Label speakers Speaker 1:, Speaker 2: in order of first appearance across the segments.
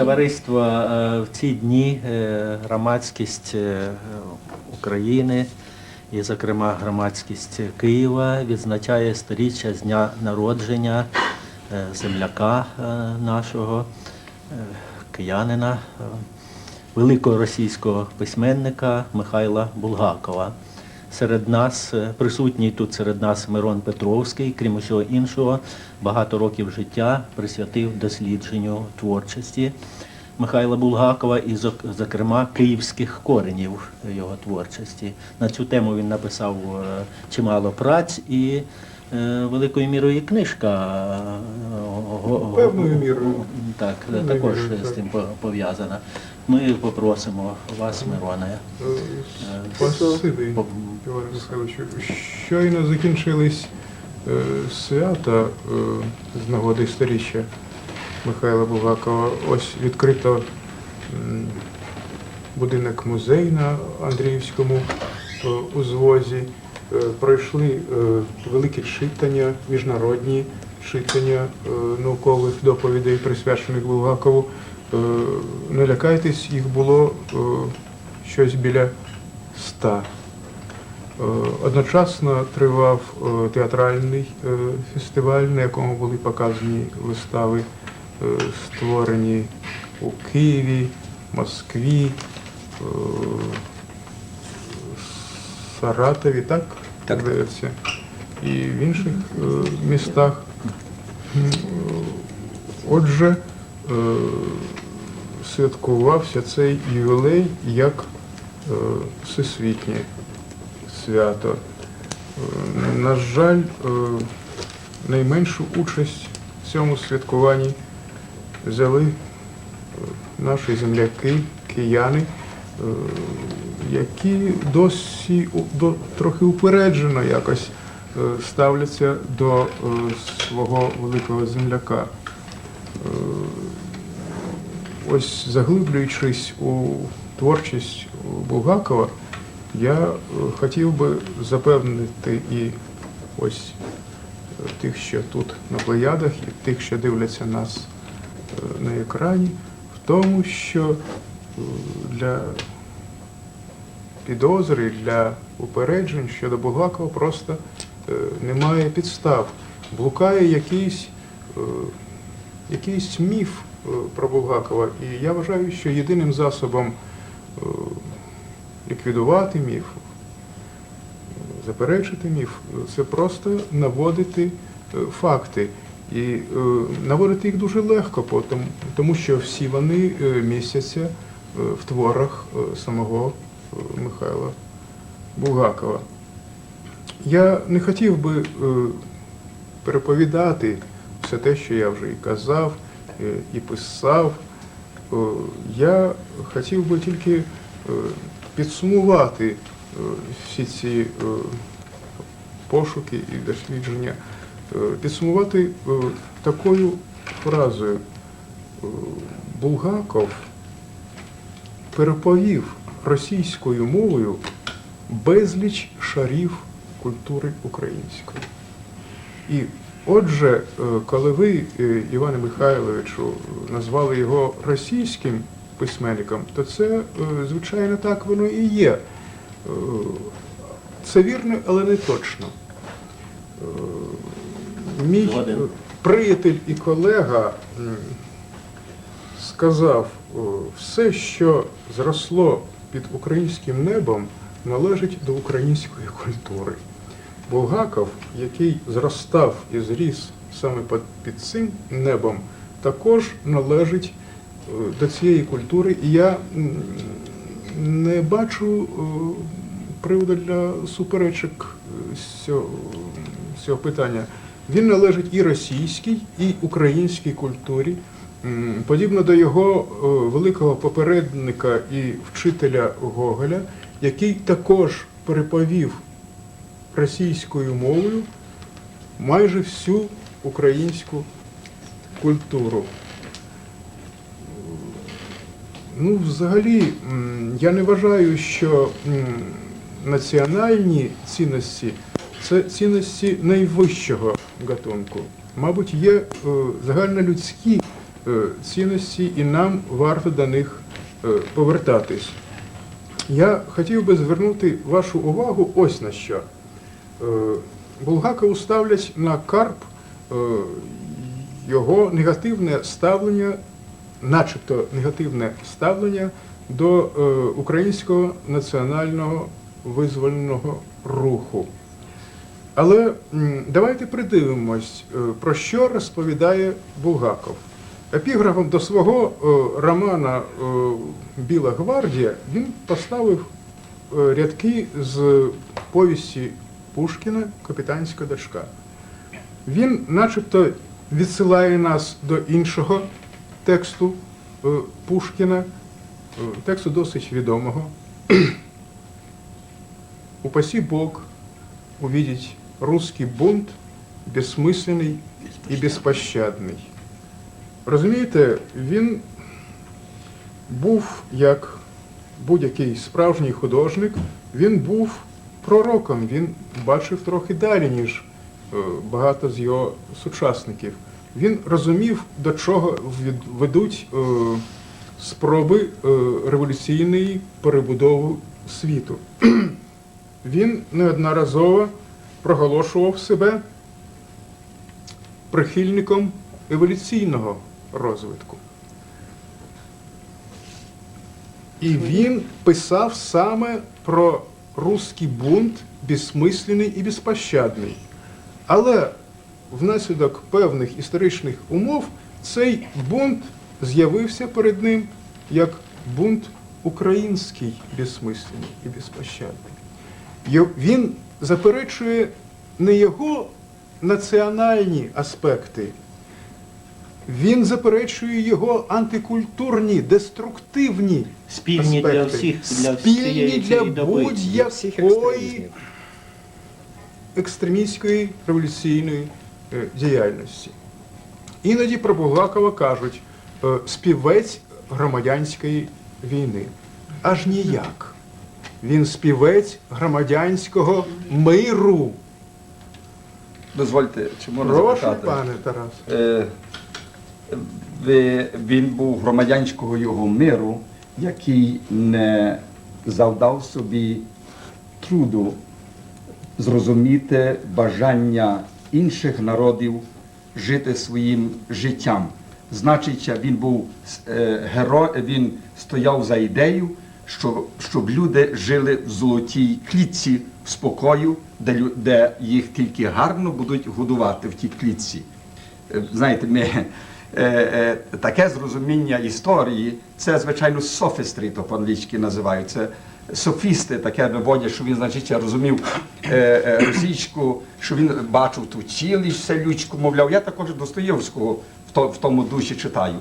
Speaker 1: Товариство е, в ці дні е, громадськість е, України і, зокрема, громадськість Києва відзначає сторіччя з дня народження земляка нашого, киянина, великого російського письменника Михайла Булгакова. Серед нас, е, присутній тут серед нас Мирон Петровський, крім усього іншого, багато років життя присвятив дослідженню творчості Михайла Булгакова і, зок- зокрема, київських коренів його творчості. На цю тему він написав е, чимало праць і е, великою мірою і книжка
Speaker 2: Певною мірою.
Speaker 1: так, також з тим по- пов'язана. Ми попросимо вас, Мироне.
Speaker 2: Е, Спасибі, Іване Михайловичу. Щойно закінчились е, свята е, з нагоди сторіччя Михайла Булгакова. Ось відкрито будинок музей на Андріївському узвозі. Пройшли великі читання, міжнародні читання наукових доповідей, присвячених Булгакову. Е, Не лякайтесь, їх було е, щось біля ста. Е, Одночасно тривав театральний фестиваль, на якому були показані вистави, створені у Києві, Москві, Саратові, так?
Speaker 1: Так.
Speaker 2: Здається, і в інших містах. Отже, святкувався цей ювілей як е, всесвітнє свято. Е, На жаль, е, найменшу участь в цьому святкуванні взяли наші земляки, кияни, які досі до, трохи упереджено якось ставляться до свого великого земляка. Ось заглиблюючись у творчість Булгакова, я е, хотів би запевнити і ось е, тих, що тут на плеядах, і тих, що дивляться нас е, на екрані, в тому, що для підозри, для упереджень щодо Булгакова просто немає підстав. Блукає якийсь, якийсь міф про Булгакова. І я вважаю, що єдиним засобом е, ліквідувати міф, е, заперечити міф, е, це просто наводити е, факти. І е, наводити їх дуже легко, тому- що всі вони е, містяться е, в творах е, самого е, Михайла Булгакова. Я не хотів би е, переповідати все те, що я вже і казав, е, і писав. Е, Я хотів би тільки е, підсумувати всі ці пошуки і дослідження, підсумувати такою фразою. Булгаков переповів російською мовою безліч шарів культури української. І отже, е, коли ви, е, Іване Михайловичу, назвали його російським письменником, то це, е, звичайно, так воно і є. Це вірно, але не точно. Мій приятель і колега сказав, все, що зросло під українським небом, належить до української культури. Булгаков, який зростав і зріс саме під, під цим небом, також належить е, до цієї культури. І я не бачу е, приводу для суперечок е, цього, питання. Він належить і російській, і українській культурі. Подібно до його великого попередника і вчителя Гоголя, який також переповів російською мовою майже всю українську культуру. Ну, взагалі, я не вважаю, що національні цінності це цінності найвищого гатунку. Мабуть, є е, загальнолюдські е, цінності, і нам варто до них е, повертатись. Я хотів би звернути вашу увагу ось на що. Е, Булгакову ставлять на карп е, його негативне ставлення, начебто негативне ставлення до е, українського національного визвольного руху. Але давайте придивимось, про що розповідає Булгаков. Епіграфом до свого романа Біла гвардія він поставив рядки з повісті Пушкіна Капітанська дочка. Він начебто відсилає нас до іншого тексту е, Пушкіна, е, тексту досить відомого. Упаси Бог увидеть русский бунт безсмисленний і безпощадний. Розумієте, він був як будь-який справжній художник, він був пророком, він бачив трохи далі, ніж е, багато з його сучасників. Він розумів, до чого ведуть е, спроби е, революційної перебудови світу. Він неодноразово проголошував себе прихильником еволюційного розвитку. І він писав саме про русський бунт безсмислений і безпощадний. Але внаслідок певних історичних умов цей бунт з'явився перед ним як бунт український безсмислений і безпощадний. Він заперечує не його національні аспекти, він заперечує його антикультурні, деструктивні
Speaker 1: Спільні для всіх, для
Speaker 2: спільні для будь-якої екстремістської революційної е, діяльності. Іноді про Булгакова кажуть е, співець громадянської війни. Аж ніяк. Він співець громадянського миру.
Speaker 3: Дозвольте, чи можна
Speaker 2: Прошу,
Speaker 3: запитати?
Speaker 2: пане Тарас.
Speaker 3: Е, він був громадянського його миру, який не завдав собі труду зрозуміти бажання інших народів жити своїм життям. Значить, він був е, геро, він стояв за ідею, що, щоб люди жили в золотій клітці в спокою, де, де їх тільки гарно будуть годувати в тій клітці. Е, Знаєте, ми, таке зрозуміння історії, це, звичайно, софістрі, то по-англійськи називають. Це софісти таке виводять, що він, значить, розумів е, е, російську, що він бачив ту цілість селючку, мовляв, я також Достоєвського в, тому дусі читаю.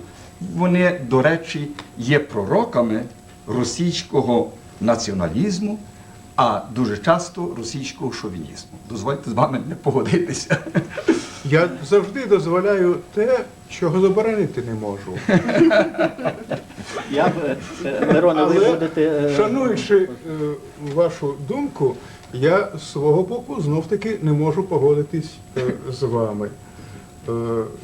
Speaker 3: Вони, до речі, є пророками російського націоналізму, а дуже часто російського шовінізму. Дозвольте з вами не погодитися.
Speaker 2: Я завжди дозволяю те, чого заборонити не можу.
Speaker 1: Я б, е, Мироне, ви
Speaker 2: Але,
Speaker 1: будете... е,
Speaker 2: шануючи е, вашу думку, я з свого боку знов-таки не можу погодитись е, з вами. Е,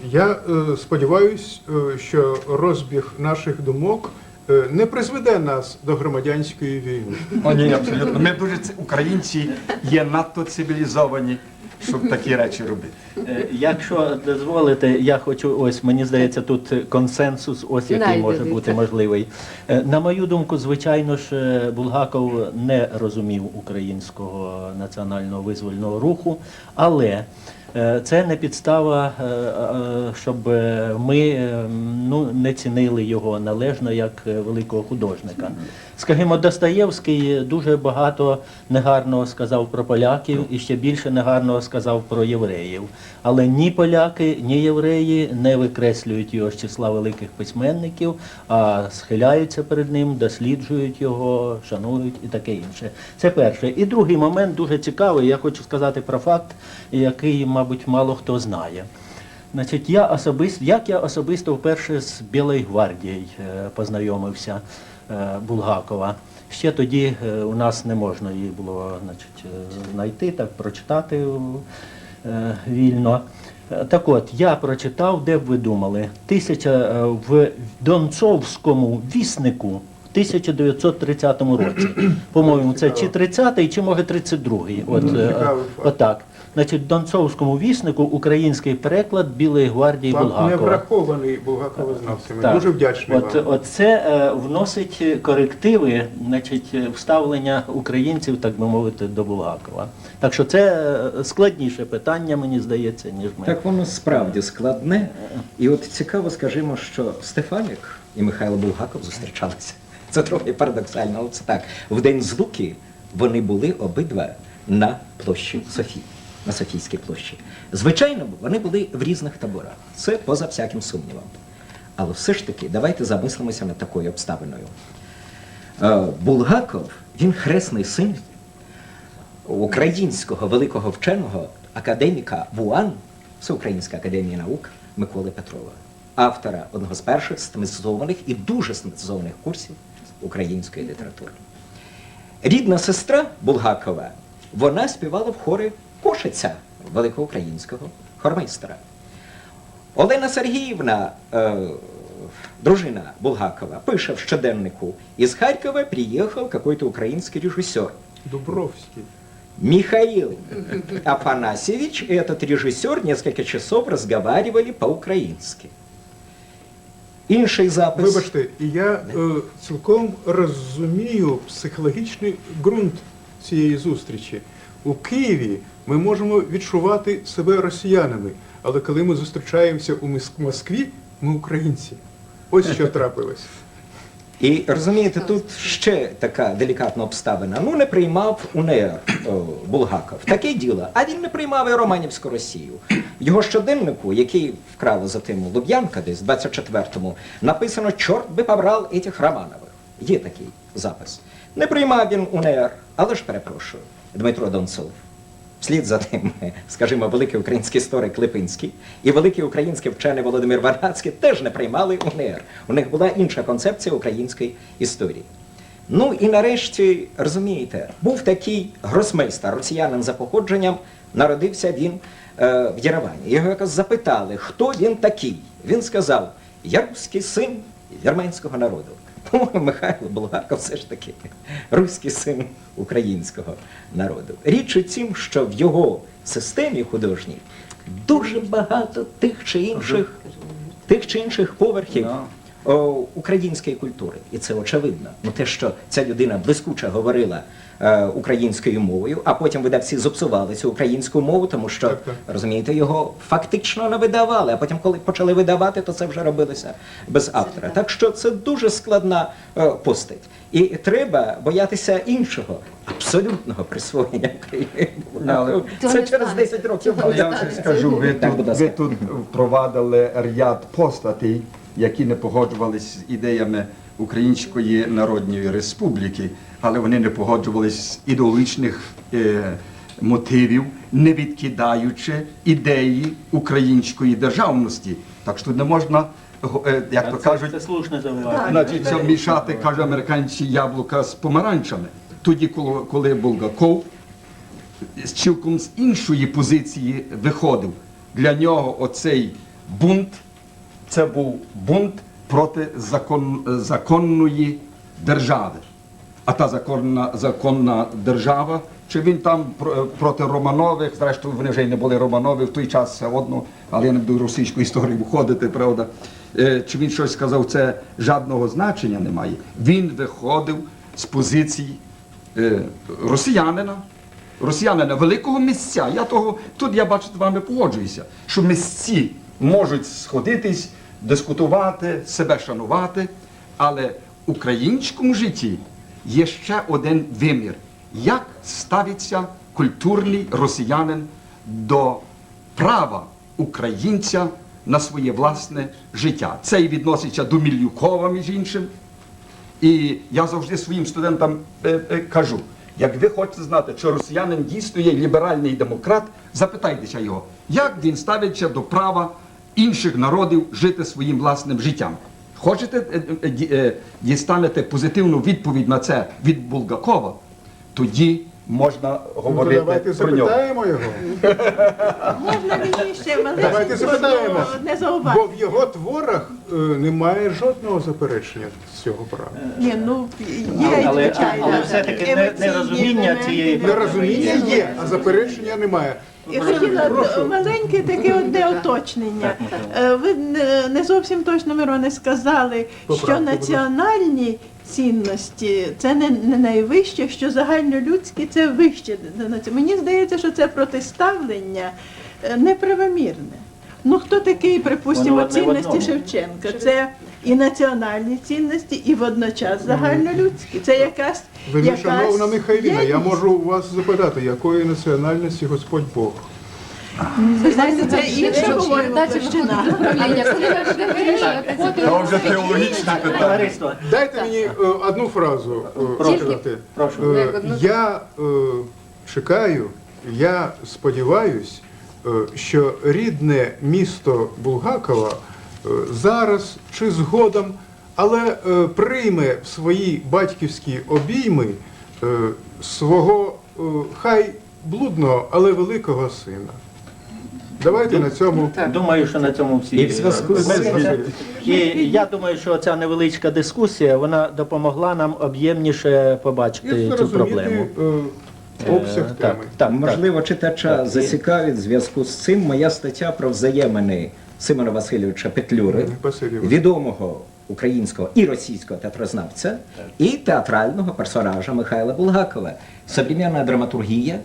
Speaker 2: я е, сподіваюся, е, що розбіг наших думок е, не призведе нас до громадянської війни.
Speaker 3: О, ні, абсолютно. Ми дуже ці- українці є надто цивілізовані, щоб такі речі робити.
Speaker 1: Е, Якщо дозволите, я хочу, ось мені здається, тут консенсус, ось який може бути можливий. Е, На мою думку, звичайно ж, е, Булгаков не розумів українського національного визвольного руху, але це не підстава, щоб ми е, ну, не цінили його належно як великого художника. Скажімо, Достоєвський дуже багато негарного сказав про поляків і ще більше негарного сказав про євреїв. Але ні поляки, ні євреї не викреслюють його з числа великих письменників, а схиляються перед ним, досліджують його, шанують і таке інше. Це перше. І другий момент дуже цікавий. Я хочу сказати про факт, який, мабуть, мало хто знає. Значить, я особисто, як я особисто вперше з Білою гвардією е, познайомився Булгакова. Ще тоді е, у нас не можна її було значить, е, знайти, так прочитати е, вільно. Е, Так от, я прочитав, де б ви думали, тисяча, е, в Донцовському віснику в 1930 році. По-моєму, це чи 30-й, чи може 32-й. От, е, отак. Значить, в Донцовському віснику український переклад Білої гвардії
Speaker 2: Факт не врахований Булгаковознавцями.
Speaker 1: Так.
Speaker 2: Дуже вдячний
Speaker 1: От,
Speaker 2: вам.
Speaker 1: от це е, вносить корективи, значить, вставлення українців, так би мовити, до Булгакова. Так що це е, складніше питання, мені здається, ніж ми.
Speaker 4: Так воно справді складне. І от цікаво, скажімо, що Стефанік і Михайло Булгаков зустрічалися. Це трохи парадоксально, але це так. В день злуки вони були обидва на площі Софії, на Софійській площі. Звичайно, вони були в різних таборах. Це поза всяким сумнівом. Але все ж таки, давайте замислимося над такою обставиною. Е, Булгаков, він хресний син українського великого вченого академіка ВУАН, Всеукраїнська академія наук Миколи Петрова, автора одного з перших систематизованих і дуже систематизованих курсів української літератури. Рідна сестра Булгакова, вона співала в хорі Кошиця великоукраїнського хормейстера. Олена Сергіївна, е, дружина Булгакова, пише в щоденнику, из Харькова приехал какой-то украинский режиссер.
Speaker 2: Дубровський.
Speaker 4: Михаил Афанасьевич и этот режиссер несколько часов разговаривали по-украински. Інший запис.
Speaker 2: Вибачте, і я е, цілком розумію психологічний ґрунт цієї зустрічі. У Києві ми можемо відчувати себе росіянами, але коли ми зустрічаємося у Москві, ми українці. Ось що трапилось.
Speaker 4: І розумієте, тут ще така делікатна обставина. Ну, не приймав УНР о, Булгаков. Таке діло. А він не приймав і Романівську Росію. Його щоденнику, який вкрала за тим Луб'янка, десь в 24-му, написано Чорт би побрав этих Романових. Є такий запис. Не приймав він УНР, але ж перепрошую, Дмитро Донцов. Вслід за тим, скажімо, великий український історик Липинський і великий український вчений Володимир Варнацький теж не приймали УНР. У них була інша концепція української історії. Ну і нарешті, розумієте, був такий гросмейстер, росіянин за походженням, народився він е, в Єревані. Його якось запитали, хто він такий. Він сказав: Я руський син вірменського народу. По-моєму, Михайло Булгаков все ж таки руський син українського народу. Річ у тім, що в його системі художній дуже багато тих чи інших, тих чи інших поверхів о, української культури. І це очевидно. Ну те, що ця людина блискуче говорила українською мовою, а потім видавці зіпсували цю українську мову, тому що
Speaker 2: Так, так.
Speaker 4: розумієте, його фактично не видавали. А потім, коли почали видавати, то це вже робилося без автора. Так що це дуже складна е, постать. І треба боятися іншого абсолютного присвоєння України.
Speaker 3: Але-
Speaker 4: Це через
Speaker 5: станеться.
Speaker 4: 10 років.
Speaker 5: Не
Speaker 3: Я вам
Speaker 5: станеться.
Speaker 3: скажу, ви тут, ви тут впровадили ряд постатей, які не погоджувалися з ідеями Української Народної Республіки, але вони не погоджувалися з ідеологічних е, мотивів, не відкидаючи ідеї української державності. Так що не можна, е, як то кажуть,
Speaker 1: це слушне зауваження.
Speaker 3: Значить, це мішати, каже американці, яблука з помаранчами. Тоді, коли, коли Булгаков з цілком з іншої позиції виходив. Для нього оцей бунт це був бунт проти закон, законної держави. А та законна, законна держава, чи він там проти Романових, зрештою вони вже й не були Романови в той час все одно, але я не буду в російську історію входити, правда. Е, Чи він щось сказав, це жодного значення немає. Він виходив з позиції е, росіянина, росіянина великого місця. Я того тут я бачу з вами погоджуюся, що місці можуть сходитись, дискутувати, себе шанувати, але в українському житті є ще один вимір, як ставиться культурний росіянин до права українця на своє власне життя. Це і відноситься до Мільюкова, між іншим. І я завжди своїм студентам е, е, кажу: як ви хочете знати, чи росіянин дійсно є ліберальний демократ, запитайтеся його, як він ставиться до права інших народів жити своїм власним життям. Хочете е, е, е, дістанете позитивну відповідь на це від Булгакова, тоді можна
Speaker 2: Ну,
Speaker 3: говорити
Speaker 2: давайте
Speaker 3: про нього.
Speaker 2: запитаємо його.
Speaker 5: Можна мені ще
Speaker 2: Давайте запитаємо.
Speaker 5: одне
Speaker 2: Бо в його творах е, немає жодного заперечення з цього права.
Speaker 5: Ні, ну є,
Speaker 1: але-
Speaker 5: звичайно.
Speaker 1: але все-таки не- нерозуміння цієї
Speaker 2: Нерозуміння є, а заперечення немає.
Speaker 5: Я хотіла маленьке таке одне уточнення. Е, Ви не- зовсім точно, Мироне, сказали, що національні цінності це не, найвище, що загальнолюдські це вище. Мені здається, що це протиставлення е, неправомірне. Ну хто такий, припустимо, цінності. Шевченка? Це і національні цінності, і водночас загальнолюдські. Це якась
Speaker 2: Ви
Speaker 5: якась
Speaker 2: шановна Михайліна, я можу у вас запитати, якої національності Господь Бог?
Speaker 5: Ви знаєте, це інша, по-моєму, площина.
Speaker 3: вже теологічні питання.
Speaker 1: Товариство,
Speaker 2: Дайте мені е, одну фразу е,
Speaker 1: Прошу.
Speaker 2: Е. Я чекаю, я сподіваюсь, що рідне місто Булгакова зараз чи згодом, але е, прийме в свої батьківські обійми е, свого е, хай блудного, але великого сина. Давайте на цьому.
Speaker 1: Думаю, що на цьому всі
Speaker 4: І в зв'язку з.
Speaker 1: І я думаю, що ця невеличка дискусія вона допомогла нам об'ємніше побачити
Speaker 2: і
Speaker 1: цю проблему.
Speaker 2: е, обсяг
Speaker 1: Е,
Speaker 2: теми.
Speaker 1: Так, так,
Speaker 4: Можливо, читача зацікавить в зв'язку з цим моя стаття про взаємини Симона Васильовича Петлюри, відомого українського і російського театрознавця, і театрального персонажа Михайла Булгакова. Современна драматургія,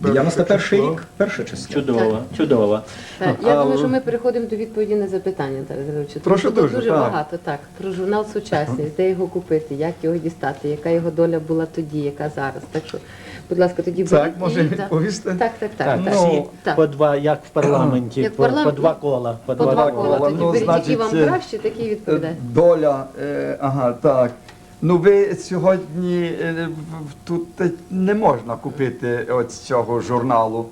Speaker 4: 91
Speaker 2: число.
Speaker 4: рік, перше число.
Speaker 1: Чудово, чудово.
Speaker 6: Так, я
Speaker 1: а,
Speaker 6: думаю, що ми переходимо до відповіді на запитання, Тарас
Speaker 3: Прошу дуже,
Speaker 6: дуже
Speaker 3: так.
Speaker 6: багато так. Про журнал сучасність, де його купити, як його дістати, яка його доля була тоді, яка зараз. Так що, будь ласка, тоді
Speaker 3: Так, може
Speaker 6: і-
Speaker 3: відповісти?
Speaker 6: Так, так, так.
Speaker 1: Так,
Speaker 6: так.
Speaker 1: всі
Speaker 6: Так.
Speaker 1: по два, як в парламенті,
Speaker 6: Як в
Speaker 1: по,
Speaker 6: парламенті.
Speaker 1: по два кола. По,
Speaker 6: По два кола.
Speaker 3: кола.
Speaker 6: Тоді
Speaker 3: Ну,
Speaker 6: беріть, які
Speaker 3: значить,
Speaker 6: вам
Speaker 3: е,
Speaker 6: краще, такі і відповідайте.
Speaker 3: Доля, е, ага, так. Ну ви сьогодні е, в- тут е, не можна купити от цього журналу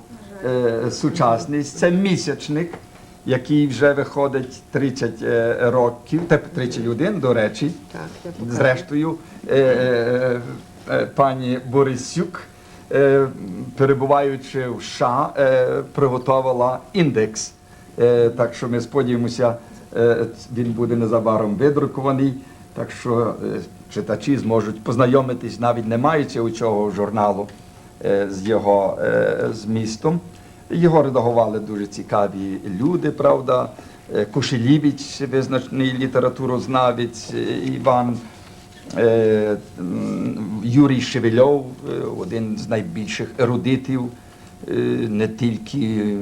Speaker 3: е, Сучасність. Це місячник, який вже виходить 30 е, років, та 31, до речі.
Speaker 6: Так, я покажу.
Speaker 3: Зрештою, е, е, е, пані Борисюк, е, перебуваючи в США, е, приготувала індекс. Е, Так що ми сподіваємося, е, він буде незабаром видрукований. Так що е, читачі зможуть познайомитись, навіть не маючи у цього журналу е, з його е, змістом. Його редагували дуже цікаві люди, правда. Е, Кушелівич, визначний літературознавець, е, Іван е, Юрій Шевельов, е, один з найбільших ерудитів е, не тільки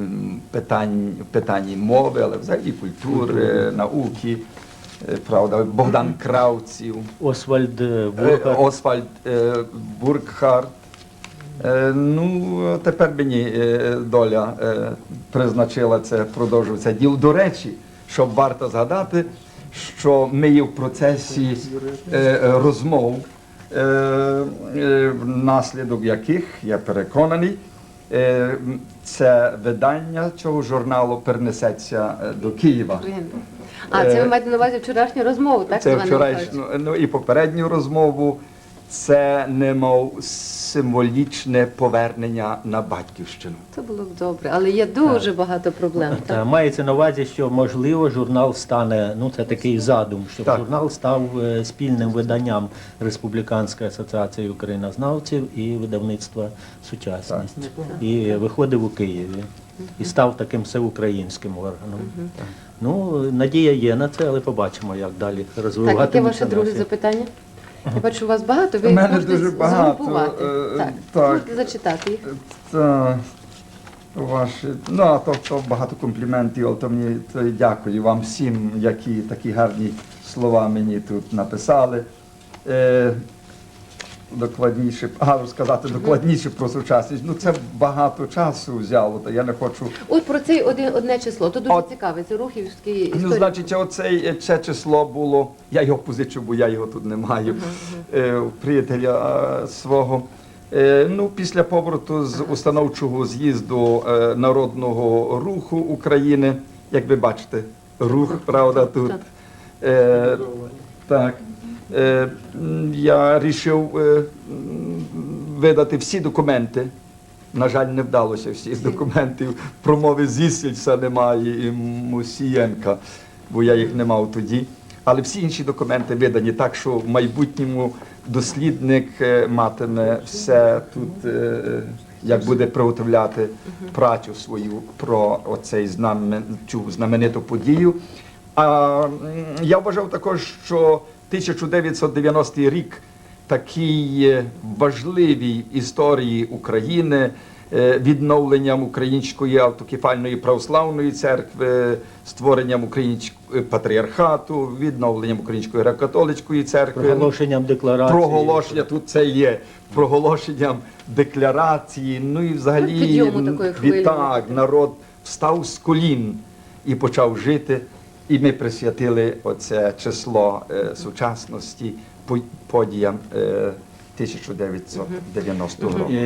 Speaker 3: питань, питанні мови, але взагалі культури, науки. Е, Правда, Богдан Кравців.
Speaker 1: Освальд е,
Speaker 3: Е, Освальд е, Буркхарт. Е, Ну, тепер мені е, доля е, призначила це, продовжувати це діло. До речі, щоб варто згадати, що ми є в процесі е, е, розмов, е, внаслідок яких, я переконаний, це видання цього журналу перенесеться до Києва.
Speaker 6: А, це ви маєте на увазі вчорашню розмову, так?
Speaker 3: Це вчорашню, ну і попередню розмову. Це немов символічне повернення на батьківщину.
Speaker 6: Це було б добре, але є дуже багато проблем.
Speaker 1: Та,
Speaker 6: Так?
Speaker 1: мається на увазі, що можливо журнал стане, ну це такий задум, щоб
Speaker 3: Так.
Speaker 1: журнал став е, спільним виданням Республіканської асоціації українознавців і видавництва сучасність. І виходив у Києві. І став таким всеукраїнським органом. Ну, надія є на це, але побачимо, як далі
Speaker 6: Так, яке ваше друге запитання? Я бачу, у вас багато, ви
Speaker 3: У мене
Speaker 6: можете
Speaker 3: дуже багато,
Speaker 6: згрупувати.
Speaker 3: е,
Speaker 6: Так,
Speaker 3: так.
Speaker 6: можете зачитати їх.
Speaker 3: Ваші, ну, а то, то багато компліментів, але то мені то й дякую вам всім, які такі гарні слова мені тут написали. Е, докладніше, а сказати докладніше про сучасність. Ну це багато часу взяло, то я не хочу.
Speaker 6: От про цей один, одне число, то дуже
Speaker 3: От.
Speaker 6: цікаве, це Рухівський історія.
Speaker 3: Ну, значить, оцей, е, це число було, я його позичу, бо я його тут не маю, е, у приятеля е, свого. Е, Ну, після повороту з установчого з'їзду е, народного руху України, як ви бачите, рух, правда, тут. Е, так. Е, Я рішив е, видати всі документи. На жаль, не вдалося всіх документів. Промови Зісельса немає і Мусієнка, бо я їх не мав тоді. Але всі інші документи видані так, що в майбутньому дослідник е, матиме все тут, як буде приготовляти працю свою про оцей знамен, цю знамениту подію. А я вважав також, що 1990 рік такий е, важливій історії України, е, відновленням української автокефальної православної церкви, створенням українського патріархату, відновленням української греко-католицької церкви.
Speaker 1: Проголошенням декларації.
Speaker 3: Проголошення тут це є проголошенням декларації. Ну і взагалі
Speaker 6: такої
Speaker 3: народ встав з колін і почав жити. І ми присвятили оце число е, сучасності по- подіям е, 1990 року.